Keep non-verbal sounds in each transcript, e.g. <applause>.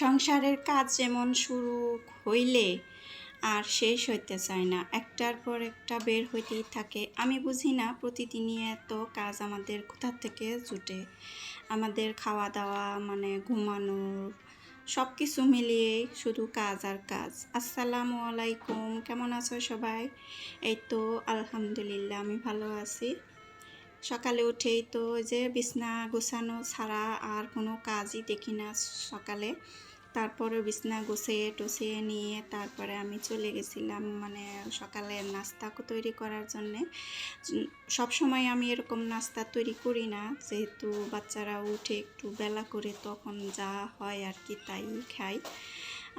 সংসারের কাজ যেমন শুরু হইলে আর শেষ হইতে চায় না, একটার পর একটা বের হইতেই থাকে। আমি বুঝি না প্রতিদিনই এত কাজ আমাদের কোথা থেকে জুটে? আমাদের খাওয়া দাওয়া মানে ঘুমানো সব কিছু মিলিয়ে শুধু কাজ আর কাজ। আসসালামু আলাইকুম, কেমন আছো সবাই? এই তো, আলহামদুলিল্লাহ, আমি ভালো আছি। সকালে উঠেই তো যে বিছনা গোছানো ছাড়া আর কোনো কাজই দেখি না সকালে। তারপরে বিছনা গুছিয়ে টুছিয়ে নিয়ে তারপরে আমি চলে গেছিলাম মানে সকালে নাস্তা তৈরি করার জন্যে। সব সময় আমি এরকম নাস্তা তৈরি করি না। যেহেতু বাচ্চারা উঠে একটু বেলা করে তখন যা হয় আর কি তাই খাই।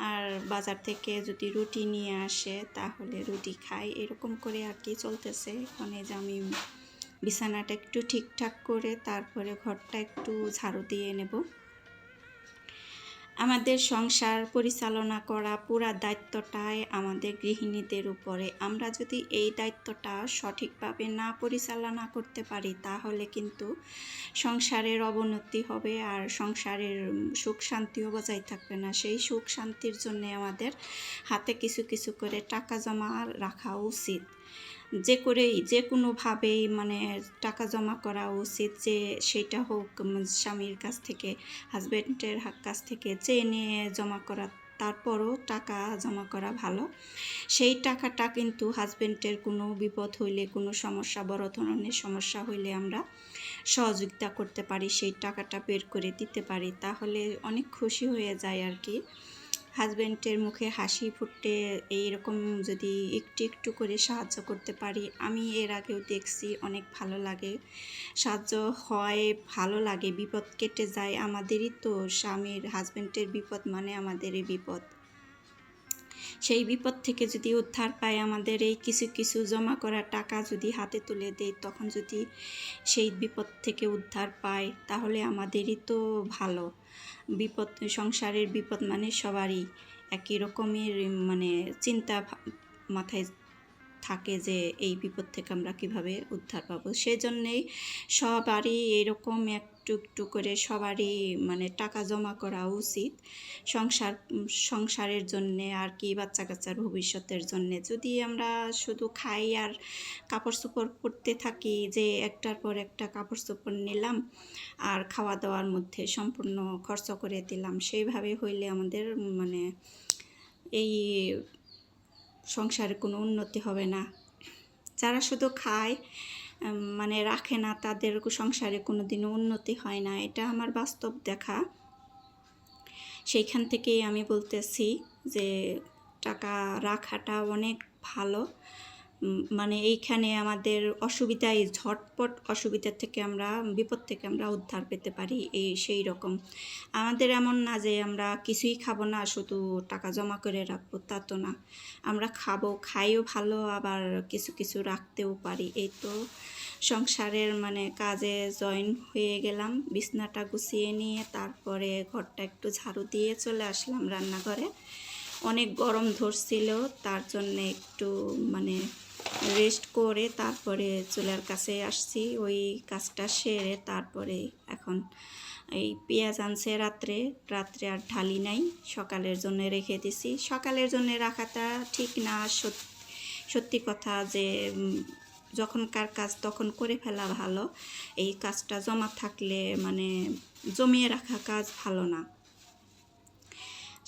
আর বাজার থেকে যদি রুটি নিয়ে আসে তাহলে রুটি খাই। এরকম করে আর কি চলতেছে। মানে যে আমি বিছানাটা একটু ঠিকঠাক করে তারপরে ঘরটা একটু ঝাড়ু দিয়ে নেব। আমাদের সংসার পরিচালনা করা পুরা দায়িত্বটাই আমাদের গৃহিণীদের উপরে। আমরা যদি এই দায়িত্বটা সঠিকভাবে না পরিচালনা করতে পারি, তাহলে কিন্তু সংসারের অবনতি হবে আর সংসারের সুখ শান্তিও বজায় থাকবে না। সেই সুখ শান্তির জন্য আমাদের হাতে কিছু কিছু করে টাকা জমা রাখা উচিত। যে করেই যে কোনোভাবেই মানে টাকা জমা করা উচিত যে সেটা হোক স্বামীর কাছ থেকে হাজব্যান্ডের কাছ থেকে চেয়ে জমা করা, তারপরও টাকা জমা করা ভালো। সেই টাকাটা কিন্তু হাজব্যান্ডের কোনো বিপদ হইলে, কোনো সমস্যা, বড় ধরনের সমস্যা হইলে আমরা সহযোগিতা করতে পারি, সেই টাকাটা বের করে দিতে পারি। তাহলে অনেক খুশি হয়ে যায় আর কি। হাজব্যান্ডের মুখে হাসি ফুটে, এইরকম যদি একটু একটু করে সাহায্য করতে পারি, আমি এর আগেও দেখছি অনেক ভালো লাগে। সাহায্য হয়, ভালো লাগে, বিপদ কেটে যায় আমাদেরই তো, স্বামীর হাজব্যান্ডের বিপদ মানে আমাদেরই বিপদ। সেই বিপদ থেকে যদি উদ্ধার পায় আমাদের এই কিছু কিছু জমা করা টাকা যদি হাতে তুলে দেয়, তখন যদি সেই বিপদ থেকে উদ্ধার পায়, তাহলে আমাদেরই তো ভালো। বিপদ, সংসারের বিপদ মানে সবারই। একই রকমের মানে চিন্তা মাথায় থাকে যে এই বিপদ থেকে আমরা কীভাবে উদ্ধার পাবো। সেজন্যেই সবারই এরকম একটু একটু করে সবারই মানে টাকা জমা করা উচিত সংসার, সংসারের জন্যে আর কি বাচ্চা কাচ্চার ভবিষ্যতের জন্যে। যদি আমরা শুধু খাই আর কাপড় চোপড় পরতে থাকি যে একটার পর একটা কাপড় চোপড় নিলাম আর খাওয়া দাওয়ার মধ্যে সম্পূর্ণ খরচ করে দিলাম, সেইভাবে হইলে আমাদের মানে এই সংসারে কোনো উন্নতি হবে না। যারা শুধু খায় মানে রাখে না, তাদের সংসারে কোনো দিনও উন্নতি হয় না। এটা আমার বাস্তব দেখা। সেইখান থেকেই আমি বলতেছি যে টাকা রাখাটা অনেক ভালো। মানে এইখানে আমাদের অসুবিধায় ঝটপট অসুবিধা থেকে আমরা, বিপদ থেকে আমরা উদ্ধার পেতে পারি, এই সেই রকম। আমাদের এমন না যে আমরা কিছুই খাব না, শুধু টাকা জমা করে রাখব, তা তো না। আমরা খাব, খাইও ভালো, আবার কিছু কিছু রাখতেও পারি। এই তো সংসারের মানে কাজে জয়েন হয়ে গেলাম, বিছনাটা গুছিয়ে নিয়ে তারপরে ঘরটা একটু ঝাড়ু দিয়ে চলে আসলাম রান্নাঘরে। অনেক গরম ধরছিল, তার জন্য একটু মানে রেস্ট করে তারপরে চুলার কাছে আসছি। ওই কাজটা সেরে তারপরে এখন এই পেঁয়াজ আনছে রাত্রে। রাত্রে আর ঢালি নাই, সকালের জন্য রেখে দিছি। সকালের জন্য রাখাটা ঠিক না সত্যি কথা যে যখনকার কাজ তখন করে ফেলা ভালো। এই কাজটা জমা থাকলে মানে জমিয়ে রাখা কাজ ভালো না।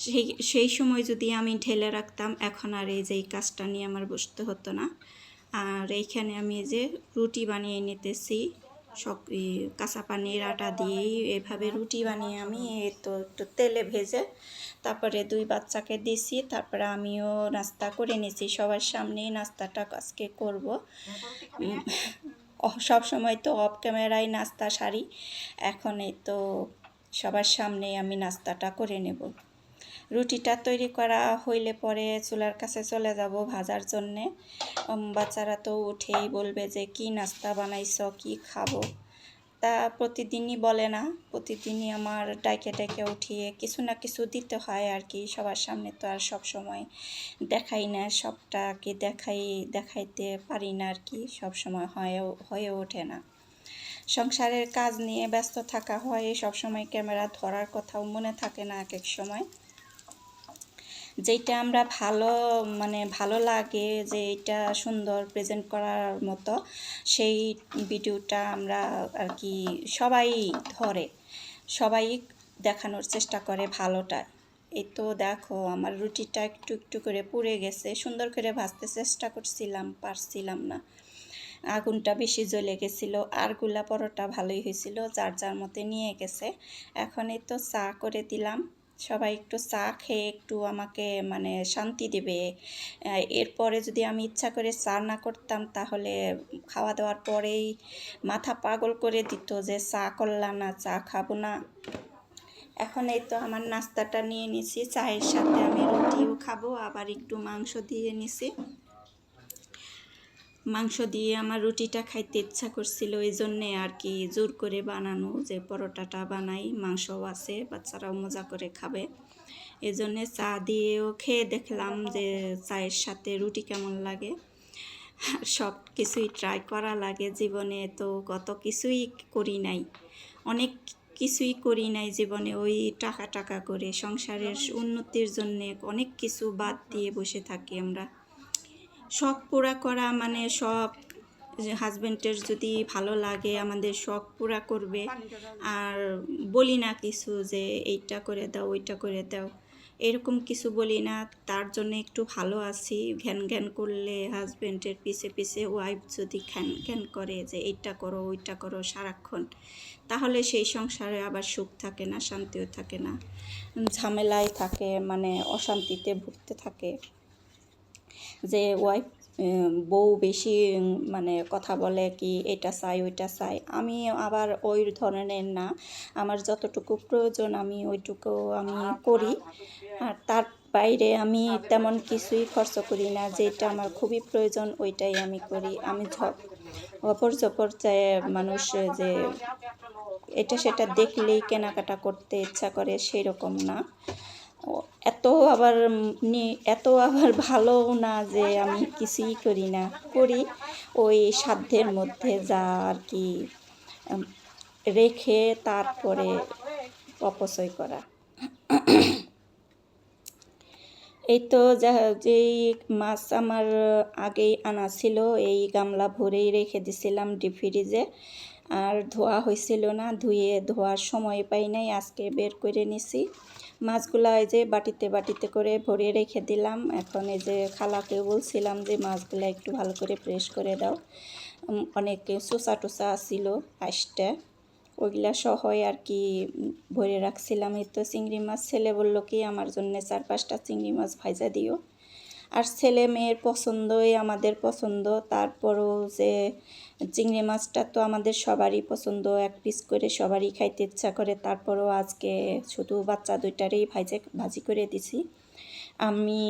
সেই সেই সময় যদি আমি ঢেলে রাখতাম, এখন আর এই যে এই কাজটা নিয়ে আমার বসতে হতো না। আর এইখানে আমি যে রুটি বানিয়ে নিতেছি। সব কাঁচা পানির আটা দিয়েই এভাবে রুটি বানিয়ে আমি তো একটু তেলে ভেজে তারপরে দুই বাচ্চাকে দিছি। তারপরে আমিও নাস্তা করে নিয়েছি সবার সামনেই নাস্তাটা আজকে করব। সব সময় তো অফ ক্যামেরায় নাস্তা সারি। এখন এই তো সবার সামনে আমি নাস্তাটা করে নেব। রুটিটা তৈরি করা হইলে পরে চুলার কাছে চলে যাব ভাজার জন্যে। বাচ্চারা তো উঠেই বলবে যে, কি নাস্তা বানাইছ? কি খাব? তা প্রতিদিনই বলে না। প্রতিদিনই আমার ডাইকে ডাইকে উঠিয়ে কিছু না কিছু দিতে হয় আর কি। সবার সামনে তো আর সব সময় দেখাই না সবটাকে দেখাই, দেখাইতে পারি না আর কি। সব সময় হয়ে হয়ে ওঠে না। সংসারের কাজ নিয়ে ব্যস্ত থাকা হয়, সব সময় ক্যামেরা ধরার কথাও মনে থাকে না এক এক সময়। যেটা আমরা ভালো মানে ভালো লাগে যে এটা সুন্দর প্রেজেন্ট করার মতো, সেই ভিডিওটা আমরা আর কি সবাই ধরে, সবাই দেখানোর চেষ্টা করে ভালোটা। এই তো দেখো, আমার রুটিটা একটু একটু করে পুড়ে গেছে, সুন্দর করে ভাজতে চেষ্টা করছিলাম, পারছিলাম না। আগুনটা বেশি জ্বলে গেছিল, আরগুলা পরোটা ভালোই হয়েছিল, যার যার মতে নিয়ে গেছে। এখন এই তো চা করে দিলাম। সবাই একটু চা খেয়ে একটু আমাকে মানে শান্তি দেবে। এরপরে যদি আমি ইচ্ছা করে চা না করতাম তাহলে খাওয়া দাওয়ার পরেই মাথা পাগল করে দিত যে চা করলাম না, চা খাব না। এখন এই তো আমার নাস্তাটা নিয়ে নিছি, চায়ের সাথে আমি রুটিও খাব, আবার একটু মাংস দিয়ে নিছি। মাংস দিয়ে আমার রুটিটা খাইতে ইচ্ছা করছিল এই জন্যে আর কি জোর করে বানানো, যে পরোটাটা বানাই, মাংসও আছে, বাচ্চারাও মজা করে খাবে। এই জন্যে চা দিয়েও খেয়ে দেখলাম যে চায়ের সাথে রুটি কেমন লাগে। সব কিছুই ট্রাই করা লাগে জীবনে, তো কত কিছুই করি নাই। অনেক কিছুই করি নাই জীবনে, ওই টাকা টাকা করে। সংসারের উন্নতির জন্যে অনেক কিছু বাদ দিয়ে বসে থাকি আমরা। শখ পুরা করা মানে সব হাজবেন্ডের যদি ভালো লাগে আমাদের শখ পুরা করবে। আর বলি না কিছু যে এইটা করে দাও, ওইটা করে দাও। এরকম কিছু বলি না, তার জন্য একটু ভালো আছি। ঘ্যান ঘ্যান করলে হাজবেন্ডের পিছে পিছে ওয়াইফ যদি ঘ্যান ঘ্যান করে যে এইটা করো, ওইটা করো সারাক্ষণ, তাহলে সেই সংসারে আবার সুখ থাকে না, শান্তিও থাকে না। ঝামেলায় থাকে মানে অশান্তিতে ভুগতে থাকে। যে ওয়াইফ বউ বেশি মানে কথা বলে কি এটা চাই, ওইটা চাই। আমি আবার ওই ধরনের না। আমার যতটুকু প্রয়োজন আমি ওইটুকু আমি করি। আর তার বাইরে আমি তেমন কিছুই খরচ করি না। যেটা আমার খুবই প্রয়োজন ওইটাই আমি করি। আমি অপর জপর মানুষ যে এটা সেটা দেখলেই কেনাকাটা করতে ইচ্ছা করে সেই রকম না। এত আবার এত আবার ভালো না যে আমি কিছুই করি না। করি ওই সাধ্যের মধ্যে যা আর কি রেখে তারপরে অপচয় করা। এই তো যা, যেই মাছ আমার আগেই আনা ছিল, এই গামলা ভরেই রেখে দিছিলাম ডিপ ফ্রিজে। আর ধোয়া হয়েছিল না, ধুয়ে ধোয়ার সময় পাই নাই, আজকে বের করে নিছি। মাছগুলো এই যে বাটিতে বাটিতে করে ভরে রেখে দিলাম। এখন এই যে খালাকে বলছিলাম যে, মাছগুলো একটু ভালো করে প্রেস করে দাও। অনেক চোষা টোসা ছিল আইসটা। ওইগুলা সহই আর কি ভরে রাখছিলাম। এই তো চিংড়ি মাছ। ছেলে বলল কি, আমার জন্য চার পাঁচটা চিংড়ি মাছ ভাজা দিও। আর ছেলে মেয়ের পছন্দই আমাদের পছন্দ। তারপরও যে চিংড়ি মাছটা তো আমাদের সবারই পছন্দ, এক পিস করে সবারই খাইতে ইচ্ছা করে। তারপরও আজকে শুধু বাচ্চা দুইটারই ভাজে, ভাজি করে দিছি। আমি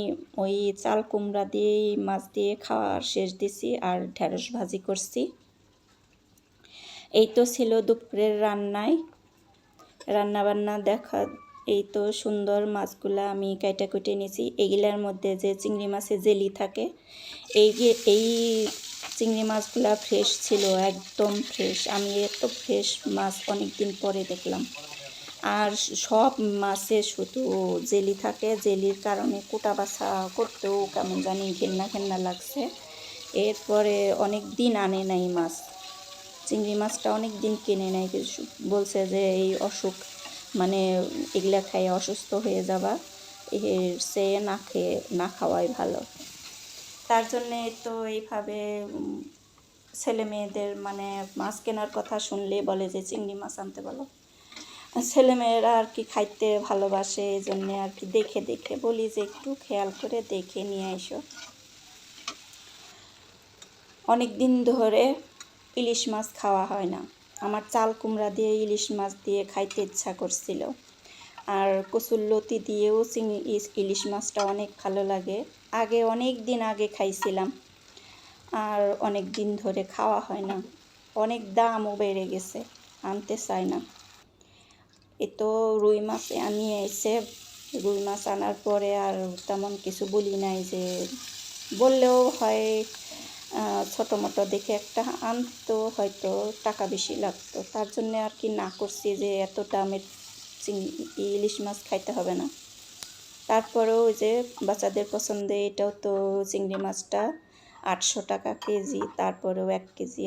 ওই চাল কুমড়া দিয়েই, মাছ দিয়ে খাওয়ার শেষ দিছি আর ঢেঁড়স ভাজি করছি। এই তো ছিল দুপুরের রান্নায়। রান্না বান্না দেখা এই তো সুন্দর মাছগুলা আমি কাইটা কুটে নিয়েছি এগুলার মধ্যে যে চিংড়ি মাছে জেলি থাকে, এই এই চিংড়ি মাছগুলা ফ্রেশ ছিল, একদম ফ্রেশ আমি এত ফ্রেশ মাছ অনেক দিন পরে দেখলাম। আর সব মাছে শুধু জেলি থাকে, জেলির কারণে কোটা বাছা করতেও কেমন জানি ঘেন্না ঘেন্না লাগছে। এরপরে অনেক দিন আনে নাই মাছ। চিংড়ি মাছটা অনেক দিন কিনে নেয় বলছে যে এই অসুখ। মানে এগুলা খাইয়ে অসুস্থ হয়ে যাবা সে না খেয়ে, না খাওয়াই ভালো। তার জন্যে তো এইভাবে ছেলে মেয়েদের মানে মাছ কেনার কথা শুনলে বলে যে, চিংড়ি মাছ আনতে বলো। আর ছেলেমেয়েরা আর কি খাইতে ভালোবাসে, এই জন্যে আর কি দেখে দেখে বলি যে, একটু খেয়াল করে দেখে নিয়ে এসো অনেক দিন ধরে ইলিশ মাছ খাওয়া হয় না। আমার চাল কুমড়া দিয়ে, ইলিশ মাছ দিয়ে খাইতে ইচ্ছা করছিল। আর কচুর লতি দিয়েও চিংড়ি ইলিশ মাছটা অনেক ভালো লাগে। আগে অনেক দিন আগে খাইছিলাম, আর অনেক দিন ধরে খাওয়া হয় না। অনেক দামও বেড়ে গেছে, আনতে চায় না। এ তো রুই মাছ আনিয়ে এসে, রুই মাছ আনার পরে আর তেমন কিছু বলি নাই যে, বললেও হয় ছোটো মোটো দেখে একটা আনতো, হয়তো টাকা বেশি লাগতো। তার জন্য আর কি না করছি যে এত দামের চিং- ইলিশ মাছ খাইতে হবে না। তারপরেও যে বাচ্চাদের পছন্দে এটাও তো চিংড়ি মাছটা আটশো টাকা কেজি, তারপরেও এক কেজি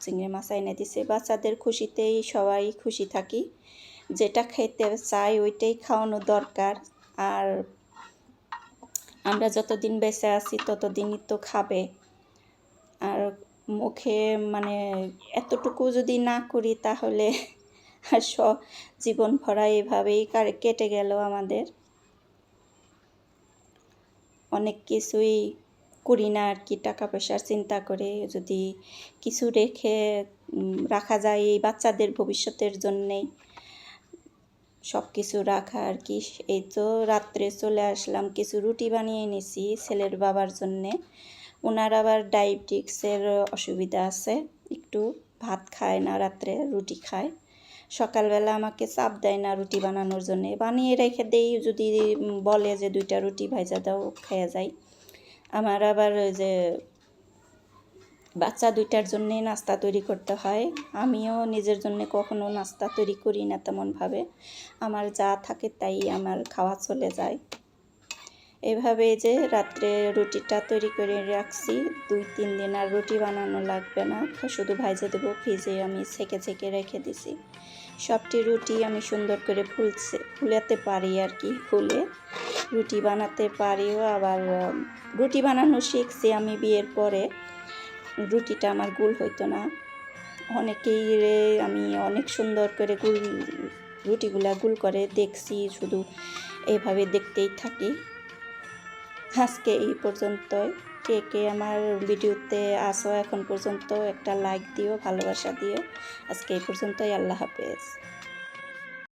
চিংড়ি মাছ এনে দিছে। বাচ্চাদের খুশিতেই সবাই খুশি থাকি। যেটা খেতে চাই ওইটাই খাওয়ানো দরকার। আর আমরা যতদিন বেঁচে আছি ততদিনই তো খাবে। আর মুখে মানে এতটুকু যদি না করি তাহলে <laughs> আর স, জীবন ভরা এভাবেই কেটে গেল আমাদের। অনেক কিছুই করি না আর কি, টাকা পয়সার চিন্তা করে যদি কিছু রেখে রাখা যায় এই বাচ্চাদের ভবিষ্যতের জন্যেই। সব কিছু রাখা আর কি, এই তো রাত্রে চলে আসলাম, কিছু রুটি বানিয়ে নিছি ছেলের বাবার জন্যে। ওনার আবার ডায়াবেটিক্সের অসুবিধা আছে। একটু ভাত খায় না, রাত্রে রুটি খায়। সকালবেলা আমাকে চাপ দেয় না রুটি বানানোর জন্যে। বানিয়ে রেখে দেই, যদি বলে যে দুইটা রুটি ভাজা দাও, খেয়ে যাই। আমার আবার ওই যে বাচ্চা দুইটার জন্যে নাস্তা তৈরি করতে হয়। আমিও নিজের জন্য কখনো নাস্তা তৈরি করি না তেমনভাবে। আমার যা থাকে তাই আমার খাওয়া চলে যায়। এভাবে যে রাত্রে রুটিটা তৈরি করে রাখছি, দুই তিন দিন আর রুটি বানানো লাগবে না। শুধু ভাইজে দেবো ফ্রিজে আমি ছেঁকে ছেঁকে রেখে দিছি। সবটি রুটি আমি সুন্দর করে ফুলছে, ফুলাতে পারি আর কি, ফুলে। রুটি বানাতে পারিও, আবার রুটি বানানো শিখছি আমি বিয়ের পরে। রুটিটা আমার গুল হইতো না। অনেকেই রে, আমি অনেক সুন্দর করে গুল, রুটিগুলা গুল করে দেখছি, শুধু এইভাবে দেখতেই থাকি। আজকে এই পর্যন্তই। কে কে আমার ভিডিওতে আসো এখন পর্যন্ত একটা লাইক দিও, ভালোবাসা দিও। আজকে এই পর্যন্তই, আল্লাহ হাফেজ।